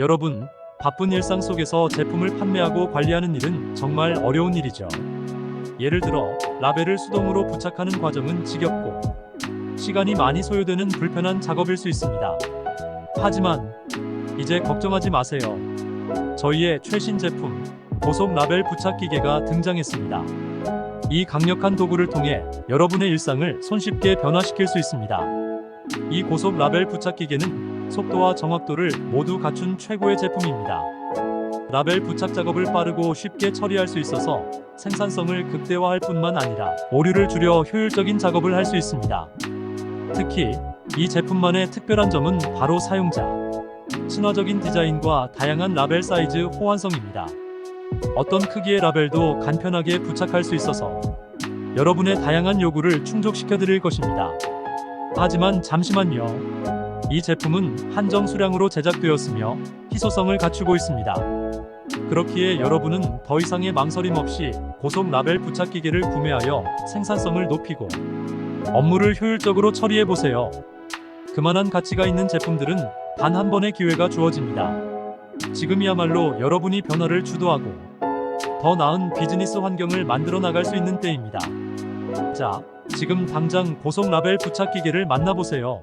여러분, 바쁜 일상 속에서 제품을 판매하고 관리하는 일은 정말 어려운 일이죠. 예를 들어, 라벨을 수동으로 부착하는 과정은 지겹고 시간이 많이 소요되는 불편한 작업일 수 있습니다. 하지만 이제 걱정하지 마세요. 저희의 최신 제품 고속 라벨 부착 기계가 등장했습니다. 이 강력한 도구를 통해 여러분의 일상을 손쉽게 변화시킬 수 있습니다. 이 고속 라벨 부착 기계는 속도와 정확도를 모두 갖춘 최고의 제품입니다. 라벨 부착 작업을 빠르고 쉽게 처리할 수 있어서 생산성을 극대화할 뿐만 아니라 오류를 줄여 효율적인 작업을 할 수 있습니다. 특히 이 제품만의 특별한 점은 바로 사용자 친화적인 디자인과 다양한 라벨 사이즈 호환성입니다. 어떤 크기의 라벨도 간편하게 부착할 수 있어서 여러분의 다양한 요구를 충족시켜 드릴 것입니다. 하지만 잠시만요. 이 제품은 한정 수량으로 제작되었으며 희소성을 갖추고 있습니다. 그렇기에 여러분은 더 이상의 망설임 없이 고속 라벨 부착 기계를 구매하여 생산성을 높이고 업무를 효율적으로 처리해 보세요. 그만한 가치가 있는 제품들은 단 한 번의 기회가 주어집니다. 지금이야말로 여러분이 변화를 주도하고 더 나은 비즈니스 환경을 만들어 나갈 수 있는 때입니다. 자, 지금 당장 고속 라벨 부착 기계를 만나보세요.